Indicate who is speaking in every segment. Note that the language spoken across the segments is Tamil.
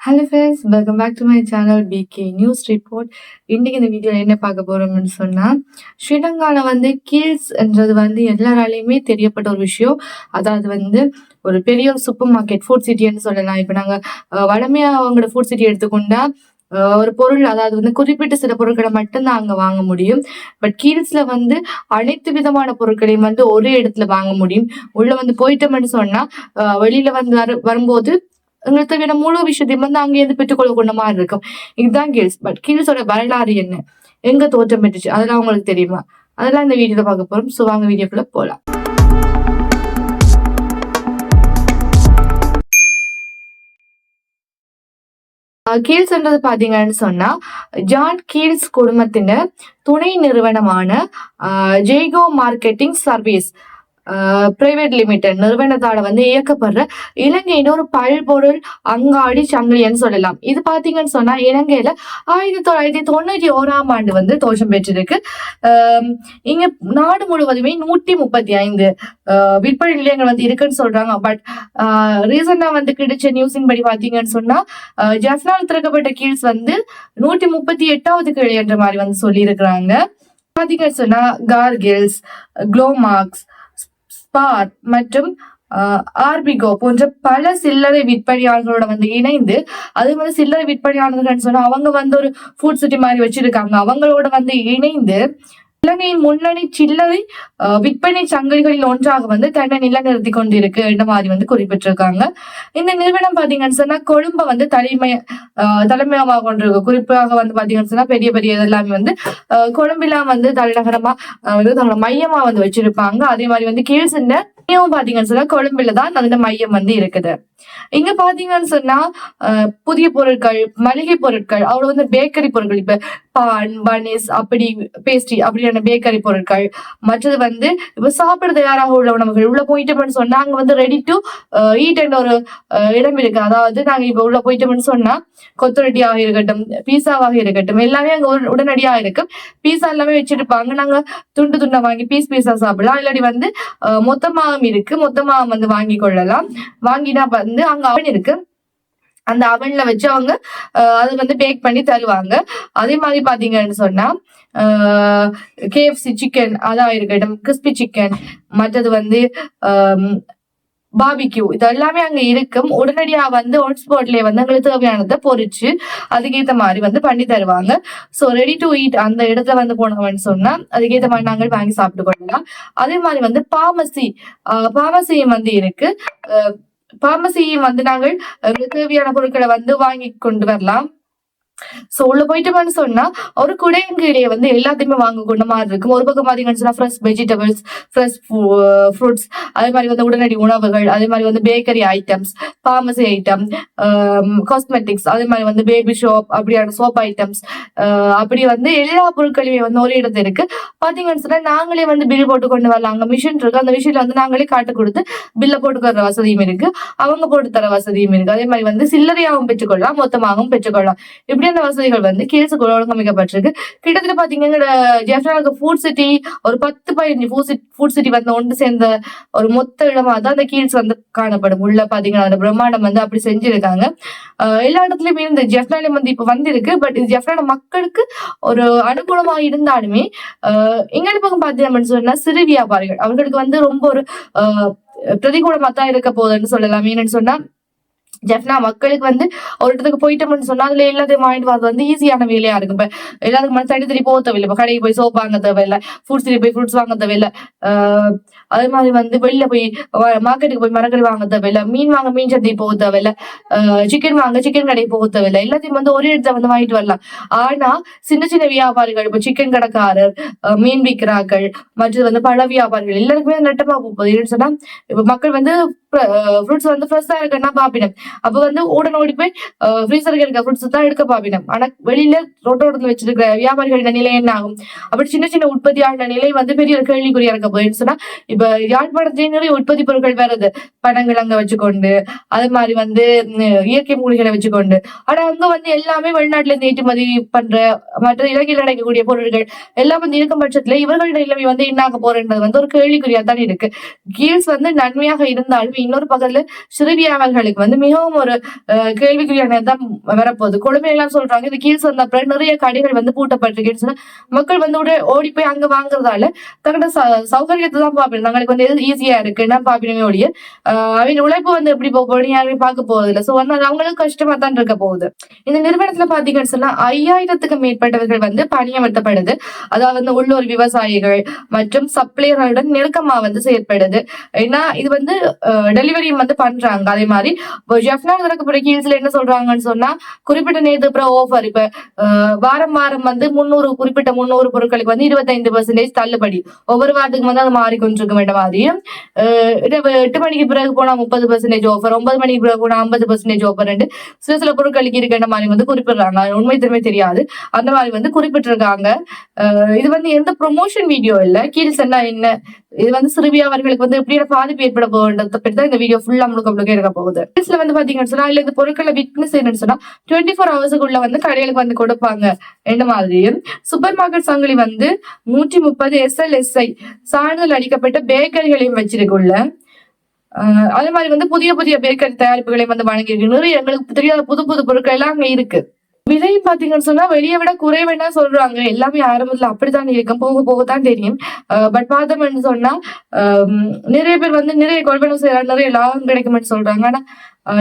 Speaker 1: Hello friends welcome back to my channel PK news report இன்றைக்கி இந்த வீடியோவில் என்ன பார்க்க போகிறோம்னு சொன்னால் ஸ்ரீலங்காவில் வந்து கீழ்ஸ்ன்றது வந்து எல்லாராலையுமே தெரியப்பட்ட ஒரு விஷயம். அதாவது வந்து ஒரு பெரிய ஒரு சூப்பர் மார்க்கெட் ஃபுட் சிட்டின்னு சொல்லலாம். இப்போ நாங்கள் வளமையாக அவங்களோட ஃபுட் சிட்டி எடுத்துக்கொண்டா ஒரு பொருள் அதாவது வந்து குறிப்பிட்ட சில பொருட்களை மட்டும்தான் அங்கே வாங்க முடியும். பட் கீல்ஸில் வந்து அனைத்து விதமான பொருட்களையும் வந்து ஒரே இடத்துல வாங்க முடியும். உள்ள வந்து போயிட்டோம்னு சொன்னால் வெளியில் வந்து வரு வரும்போது எங்களுக்கு தேவையான முழு விஷயத்தையும் வந்து அங்கேயிருந்து பெற்றுக்கொள்ள கொண்ட மாதிரி இருக்கும். இதுதான் கீழ்ஸ் பட் கீழ்ஸோட வரலாறு என்ன? எங்க தோற்றம் பெற்றுச்சு? அதெல்லாம் உங்களுக்கு தெரியுமா? அதெல்லாம் இந்த வீடியோல பார்க்க போறோம். ஸோ வாங்க வீடியோக்குள்ள போலாம். கீழ்ஸ்ன்றது பாத்தீங்கன்னு சொன்னா ஜான் கீல்ஸ் குடும்பத்தின துணை நிறுவனமான Jaykay marketing service private limited நிறுவனத்தால வந்து இயக்கப்படுற இலங்கையின் ஒரு பல்பொருள் அங்காடி சங்கிலின்னு சொல்லலாம். இது பாத்தீங்கன்னு சொன்னா இலங்கையில ஆயிரத்தி தொள்ளாயிரத்தி தொண்ணூற்றி ஓராம் ஆண்டு வந்து தோஷம் பெற்றிருக்கு. ஆஹ் இங்க நாடு முழுவதுமே நூற்றி முப்பத்தி ஐந்து ஆஹ் விற்பனை நிலையங்கள் வந்து இருக்குன்னு சொல்றாங்க. பட் ரீசெண்டா வந்து கிடைச்ச நியூஸின் படி பாத்தீங்கன்னு சொன்னா ஜஸ்னால் திறக்கப்பட்ட கீழ்ஸ் வந்து நூற்றி முப்பத்தி எட்டாவது கிளை என்ற மாதிரி வந்து சொல்லியிருக்கிறாங்க. பாத்தீங்கன்னு சொன்னா கார்கில்ஸ் க்ளோமார்க்ஸ் ஸ்பார் மற்றும் ஆர்பிகோ போன்ற பல சில்லறை விற்பனையாளர்களோட வந்து இணைந்து அது வந்து சில்லறை விற்பனையாளர்கள்னு சொன்னா அவங்க வந்து ஒரு ஃபுட் சிட்டி மாதிரி வச்சிருக்காங்க. அவங்களோட வந்து இணைந்து இலங்கையின் முன்னணி சில்லறை விற்பனை சங்கிலிகளில் ஒன்றாக வந்து தன்னை நிலைநிறுத்தி கொண்டிருக்கு இந்த மாதிரி வந்து குறிப்பிட்டிருக்காங்க. இந்த நிறுவனம் பாத்தீங்கன்னு சொன்னா கொழும்பை வந்து தலைமை தலைமையமாக கொண்டிருக்கு குறிப்பாக வந்து பாத்தீங்கன்னு சொன்னா பெரிய பெரிய இதெல்லாமே வந்து அஹ், கொழும்பிலாம் வந்து தலைநகரமா வந்து தன்னோட மையமா வந்து வச்சிருப்பாங்க. அதே மாதிரி வந்து கீழ்சின்ன மையம் பாத்தீங்கன்னு சொன்னா கொழும்புல தான் அந்த மையம் வந்து இருக்குது. இங்க பாத்தீங்கன்னு சொன்னா புதிய பொருட்கள் மளிகை பொருட்கள் அவ்வளவு வந்து பேக்கரி பொருட்கள் இப்ப பான் பனிஸ் அப்படி பேஸ்ட்ரி அப்படியான பேக்கரி பொருட்கள் மற்றது வந்து இப்ப சாப்பிட தயாராக உள்ள உணவுகள் உள்ள போயிட்டோம்னு சொன்னா அங்க வந்து ரெடி டு ஈட் அண்ட் ஒரு அஹ், இடம் இருக்கு. அதாவது நாங்க இப்ப உள்ள போயிட்டோம்னு சொன்னா கொத்தரட்டியாக இருக்கட்டும் பீஸாவாக இருக்கட்டும் எல்லாமே அங்க உட- உடனடியா இருக்கும். பீஸா எல்லாமே வச்சிருப்பாங்க. நாங்க துண்டு துண்டா வாங்கி பீஸ் பீஸா சாப்பிடலாம். இல்லாட்டி வந்து மொத்தமாக மொத்தமாகவும் இருக்கு. மொத்தமா வந்து வாங்கி கொள்ளலாம். வாங்கினா வந்து அங்க அவன் இருக்கு. அந்த அவன்ல வச்சு அவங்க அது வந்து பேக் பண்ணி தருவாங்க. அதே மாதிரி பாத்தீங்கன்னு சொன்னா கேஎஃப்சி சிக்கன் அதான் இருக்கட்டும் கிறிஸ்பி சிக்கன் மற்றது வந்து பாபிக்யூ. இது எல்லாமே அங்க இருக்கும். உடனடியா வந்து ஒன் ஸ்பாட்லயே வந்து எங்களுக்கு தேவையானதை பொறிச்சு அதுக்கேத்த மாதிரி வந்து பண்ணி தருவாங்க. சோ ரெடி டு ஈட் அந்த இடத்துல வந்து போனவன்னு சொன்னா அதுக்கேற்ற மாதிரி நாங்கள் வாங்கி சாப்பிட்டு கொள்ளலாம். அதே மாதிரி வந்து பார்மசி பார்மசியும் வந்து இருக்கு. பார்மசியும் வந்து நாங்கள் தேவையான பொருட்களை வந்து வாங்கி கொண்டு வரலாம். சோ உள்ள போயிட்டோம்னு சொன்னா ஒரு குடையங்கீழைய வந்து எல்லாத்தையுமே வாங்க கொண்ட மாதிரி இருக்கும். ஒரு பக்கம் பாத்தீங்கன்னா சொன்னா ஃப்ரெஷ் வெஜிடபிள்ஸ் ஃப்ரெஷ் ஃப்ரூட்ஸ் அதே மாதிரி வந்து உடனடி உணவுகள் அதே மாதிரி வந்து bakery items pharmacy item cosmetics அதே மாதிரி வந்து பேபி ஷாப் அப்படியான சோப் ஐட்டம்ஸ் அப்படி வந்து எல்லா பொருட்களையுமே வந்து ஒரு இடத்துல இருக்கு. பாத்தீங்கன்னு சொன்னா நாங்களே வந்து பில் போட்டு கொண்டு வரலாம். அங்க மிஷின் இருக்கு. அந்த மிஷின்ல வந்து நாங்களே காட்டு கொடுத்து பில்ல போட்டுக்கிற வசதியும் இருக்கு. அவங்க போட்டு தர வசதியும் இருக்கு. அதே மாதிரி வந்து சில்லறையாகவும் பெற்றுக்கொள்ளலாம் மொத்தமாகவும் பெற்றுக்கொள்ளலாம். இப்படி இப்படியான வசதிகள் வந்து கீழ்ஸுக்குள்ள ஒழுங்கமைக்கப்பட்டிருக்கு. கிட்டத்தட்ட பாத்தீங்கன்னா ஜெஃப்ரானுக்கு ஃபுட் சிட்டி ஒரு பத்து பதினஞ்சு ஃபுட் சிட்டி ஃபுட் சிட்டி வந்து ஒன்று சேர்ந்த ஒரு மொத்த இடமா தான் அந்த கீழ்ஸ் வந்து காணப்படும். உள்ள பாத்தீங்கன்னா அந்த பிரம்மாண்டம் வந்து அப்படி செஞ்சிருக்காங்க. எல்லா இடத்துலயுமே இந்த ஜெஃப்ரானியம் வந்து இப்ப வந்திருக்கு. பட் இது ஜெஃப்னால மக்களுக்கு ஒரு அனுகூலமா இருந்தாலுமே ஆஹ் பக்கம் பாத்தீங்கன்னு சொன்னா சிறு வியாபாரிகள். அவங்களுக்கு வந்து ரொம்ப ஒரு ஆஹ் பிரதிகூலமா தான் இருக்க போகுதுன்னு சொல்லலாம் ஏன்னு சொன்னா ஜெஃப்னா மக்களுக்கு வந்து ஒரு இடத்துக்கு போயிட்டோம்னு சொன்னா அதுல எல்லாத்தையும் வாங்கிட்டு வரது வந்து ஈஸியான வேலையா இருக்கும். இப்ப எல்லாத்துக்கு மனசு தனி தனி போக தேவையில்லை. இப்ப கடைக்கு போய் சோப் வாங்க தேவையில்லை. ஃப்ரூட்ஸ் போய் ஃப்ரூட்ஸ் வாங்க தேவையில்லை. ஆஹ் அதே மாதிரி வந்து வெளில போய் மார்க்கெட்டுக்கு போய் மரக்கறி வாங்க தேவையில்லை. மீன் வாங்க மீன் சந்தை போக தேவையில்லை. சிக்கன் வாங்க சிக்கன் கடைக்கு போக தேவையில்லை. எல்லாத்தையும் வந்து ஒரே இடத்துல வந்து வாங்கிட்டு வரலாம். ஆனா சின்ன சின்ன வியாபாரிகள் இப்ப சிக்கன் கடைக்காரர் மீன் விற்கிறார்கள் மற்றது வந்து பழ வியாபாரிகள் எல்லாருக்குமே நட்டமா போகுது. என்னன்னு சொன்னா இப்ப மக்கள் வந்து ஃப்ரூட்ஸ் uh, வந்து ஃப்ரெஷ்ஷா இருக்குன்னா பாப்பினம். அப்ப வந்து உடனே ஓடி போய் uh, ஃப்ரீசருக்கு இருக்க ஃப்ரூட்ஸ் தான் எடுக்க பாப்பினம். ஆனா வெளியில ரோட்டோரத்துல வச்சிருக்கிற வியாபாரிகளின் நிலை என்ன ஆகும்? அப்படி சின்ன சின்ன உற்பத்தியாளர் நிலை வந்து பெரிய ஒரு கேள்விக்குறியா இருக்க போயிடுன்னு சொன்னா இப்ப யாழ்ப்பாணத்திலேயே நிறைய உற்பத்தி பொருட்கள் வருது பழங்கள் அங்க வச்சுக்கொண்டு அது மாதிரி வந்து இயற்கை மூலிகளை வச்சுக்கொண்டு. ஆனா அங்க வந்து எல்லாமே வெளிநாட்டுல இருந்து ஏற்றுமதி பண்ற மற்ற இலங்கையில் கிடைக்கக்கூடிய பொருட்கள் எல்லாம் வந்து இருக்கும் பட்சத்துல இவர்களுடைய நிலைமை வந்து என்ன ஆக போறன்றது வந்து ஒரு கேள்விக்குறியா தான் இருக்கு. கீழ்ஸ் வந்து நன்மையாக இருந்தாலும் இன்னொரு பக்கத்துல ஸ்ரீவியா அவர்களுக்கு வந்து மிகவும் ஒரு அஹ், கேள்விக்குறியான தான் வரப்போகுது. கொடுமையெல்லாம் சொல்றாங்க இது கீழ் சொன்ன அப்புறம் நிறைய கடைகள் வந்து பூட்டப்பட்டிருக்கேன்னு சொன்னா மக்கள் வந்து உடனே ஓடி போய் அங்க வாங்குறதால தங்களோட ச- சௌகரியத்தை தான் பாப்பேன் தங்களுக்கு வந்து எது ஈஸியா இருக்குன்னா பாப்பிடுமே ஒழிய ஆஹ் அவங்க உழைப்பு வந்து எப்படி போக போகணும் யாருமே பார்க்க போகுது இல்ல சோ வந்து அது அவங்களுக்கு கஷ்டமா தான் இருக்க போகுது. இந்த நிறுவனத்துல பாத்தீங்கன்னு சொன்னா ஐயாயிரத்துக்கு மேற்பட்டவர்கள் வந்து பணியமர்த்தப்படுது. அதாவது வந்து உள்ளூர் விவசாயிகள் மற்றும் சப்ளையர்களுடன் நெருக்கமா வந்து செயற்படுது. ஏன்னா இது வந்து டெலிவரியும் வந்து பண்றாங்க. அதே மாதிரி ஜெஃப்னா திறக்கப்படுற கீழ்ஸ்ல என்ன சொல்றாங்கன்னு சொன்னா குறிப்பிட்ட நேரத்துக்கு அப்புறம் ஆஃபர் இப்ப வாரம் வாரம் வந்து முந்நூறு குறிப்பிட்ட முன்னூறு பொருட்களுக்கு வந்து இருபத்தைந்து பர்சன்டேஜ் தள்ளுபடி. ஒவ்வொரு வாரத்துக்கு வந்து அது மாறிக்கொண்டிருக்க வேண்டிய மாதிரியும் எட்டு மணிக்கு பிறகு போனா முப்பது பர்சன்டேஜ் ஆஃபர் ஒன்பது மணிக்கு பிறகு போனா ஐம்பது பர்சன்டேஜ் ஆஃபர் சில சில பொருட்களுக்கு இருக்கின்ற மாதிரி வந்து குறிப்பிடுறாங்க. உண்மை திறமை தெரியாது. அந்த மாதிரி வந்து குறிப்பிட்டிருக்காங்க. ஆஹ் இது வந்து எந்த ப்ரொமோஷன் வீடியோ இல்ல. கீழ் சென்னா என்ன? இது வந்து சிறுவி அவர்களுக்கு வந்து எப்படியான பாதிப்பு ஏற்பட போகுன்றத தான் இந்த வீடியோ ஃபுல்லா முழுக்க முழுக்க இருக்க போகுது. இதுல வந்து பாத்தீங்கன்னு சொன்னா இல்ல இந்த பொருட்களை விட்னஸ் என்னன்னு சொன்னா டுவெண்ட்டி ஃபோர் ஹவர்ஸுக்குள்ள வந்து கடைகளுக்கு வந்து கொடுப்பாங்க. என்ன மாதிரியும் சூப்பர் மார்க்கெட் சங்கிலி வந்து நூற்றி முப்பது எஸ்எல்எஸ்ஐ சான்றிதழ் அளிக்கப்பட்ட பேக்கரிகளையும் வச்சிருக்குள்ள. ஆஹ் அதே மாதிரி வந்து புதிய புதிய பேக்கரி தயாரிப்புகளையும் வந்து வழங்கியிருக்கு. நிறைய எங்களுக்கு தெரியாத புது புது பொருட்கள் எல்லாம் அங்க இருக்கு. விலை பாத்தீங்கன்னு சொன்னா வெளியே விட குறைவுன்னா சொல்றாங்க. எல்லாமே ஆரம்பத்துல அப்படித்தான் இருக்கும். போக போக தான் தெரியும் பட் பார்த்தோம்னு சொன்னா ஆஹ் நிறைய பேர் வந்து நிறைய கொள்வனவு செய்யறாங்க நிறைய லாபம் கிடைக்கும்னு சொல்றாங்க. ஆனா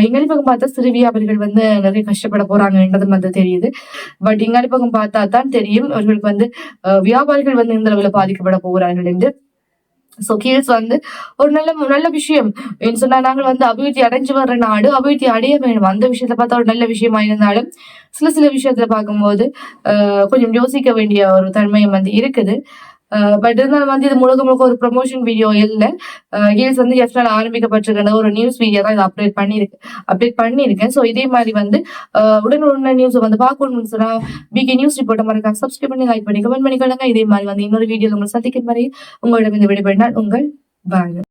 Speaker 1: இங்காலி பக்கம் பார்த்தா சிறு வியாபாரிகள் வந்து நிறைய கஷ்டப்பட போறாங்கன்றது வந்து தெரியுது. பட் இங்காலி பக்கம் பார்த்தா தான் தெரியும். அவர்களுக்கு வந்து ஆஹ் வியாபாரிகள் வந்து இந்த அளவுல பாதிக்கப்பட போகிறார்கள் என்று. சோ கீழ்ஸ் வந்து ஒரு நல்ல நல்ல விஷயம். சொன்னா நாங்கள் வந்து அபிவிருத்தி அடைஞ்சு வர்ற நாடு அபிவிருத்தி அடைய வேண்டும். அந்த விஷயத்த பார்த்தா ஒரு நல்ல விஷயமா இருந்தாலும் சில சில விஷயத்துல பார்க்கும்போது ஆஹ் கொஞ்சம் யோசிக்க வேண்டிய ஒரு தன்மையும் வந்து இருக்குது. பட் இருந்தாலும் வந்து இது முழுக்க முழுக்க ஒரு ப்ரொமோஷன் வீடியோ இல்லை. கேஸ் வந்து எஃப்னால ஆரம்பிக்கப்பட்டிருக்கிற ஒரு நியூஸ் வீடியோ தான் இதை அப்டேட் பண்ணியிருக்கு அப்டேட் பண்ணியிருக்கேன். ஸோ இதே மாதிரி வந்து உடனே உடனுடனே நியூஸ் வந்து பார்க்கணும்னு சொன்னால் பிகே நியூஸ் ரிப்போர்ட்டை மறக்காம சப்ஸ்கிரைப் பண்ணி லைக் பண்ணி கமெண்ட் பண்ணிக்கொள்ளுங்க இதே மாதிரி வந்து இன்னொரு வீடியோ உங்களை சந்திக்கும் மாதிரி உங்களிடம் இந்த விடைபெறினால் உங்கள் பாய்